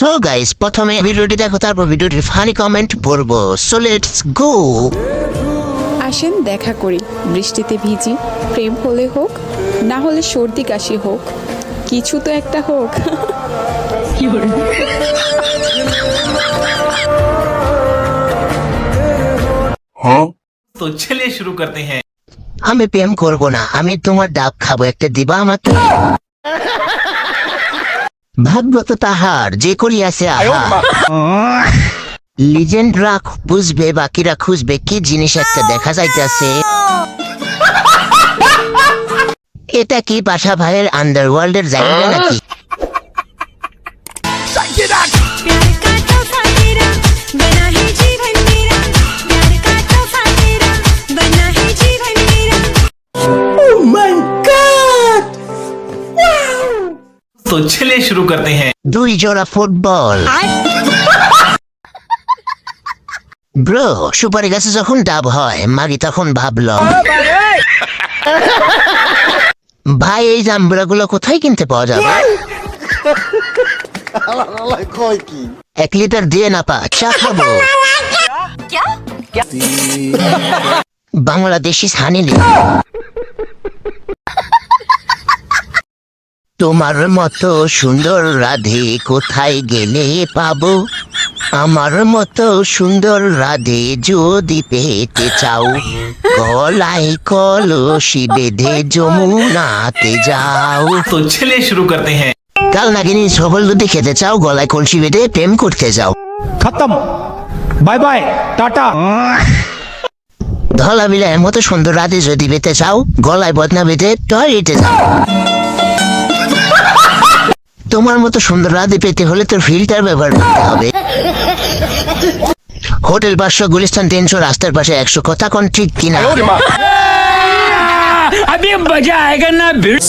So guys প্রথমে ভিডিওটি দেখো তারপর ভিডিওটির ফানি কমেন্ট পড়ব। সো লেটস গো আসেন দেখা করি। বৃষ্টিতে ভিজি প্রেম হলে হোক না হলে সর্দি কাশি হোক। কিছু তো একটা হোক। হ্যাঁ? তো চলে শুরু করতে হ্যাঁ। আমি প্রেম করব না আমি তোমার ডাব খাব একটা দিবা আমাকে? ভাগ্য তো তাহার যে করিয়াছে আহার। লিজেন্ডরা বুঝবে বাকিরা খুঁজবে কি জিনিস একটা দেখা যাইতেছে। এটা কি বাসা ভাইয়ের আন্ডারওয়ার্ল্ডের জায়গা নাকি? तो चलिए शुरू करते हैं দুই জোড়া ফুটবল ব্রো সুপারি গাছে যখন ডাব হয় মাগি তখন ভাবল ভাই এই জাম্বুরাগুলো কোথায় কিনতে পাওয়া যাবে এক লিটার দিয়ে না পা চা খাবো বাংলাদেশি সানি তোমার মতো সুন্দর রাধে কোথায় গেলে পাবো? আমার মতো সুন্দর রাধে যদি পেতে চাও গলায় কলসি বেঁধে যমুনাতে যাও। তো ছেলে শুরু করতে হ্যাঁ। কাল নাগিনী সফল যদি খেতে চাও গলায় কলসি বেঁধে প্রেম করতে যাও। খতম। Bye bye tata. ধলা বিলায় মতো সুন্দর রাধে যদি পেতে চাও গলায় বদনা বেঁধে টয়লেটে যাও। তোমার মতো সুন্দর রাধে পেতে হলে তোর ফিল্টার ব্যবহার করতে হবে হোটেল পাঁচশো গুলিস্তান তিনশো রাস্তার পাশে একশো কথা কোন ঠিক কিনা अभी मजा आएगा ना भिड़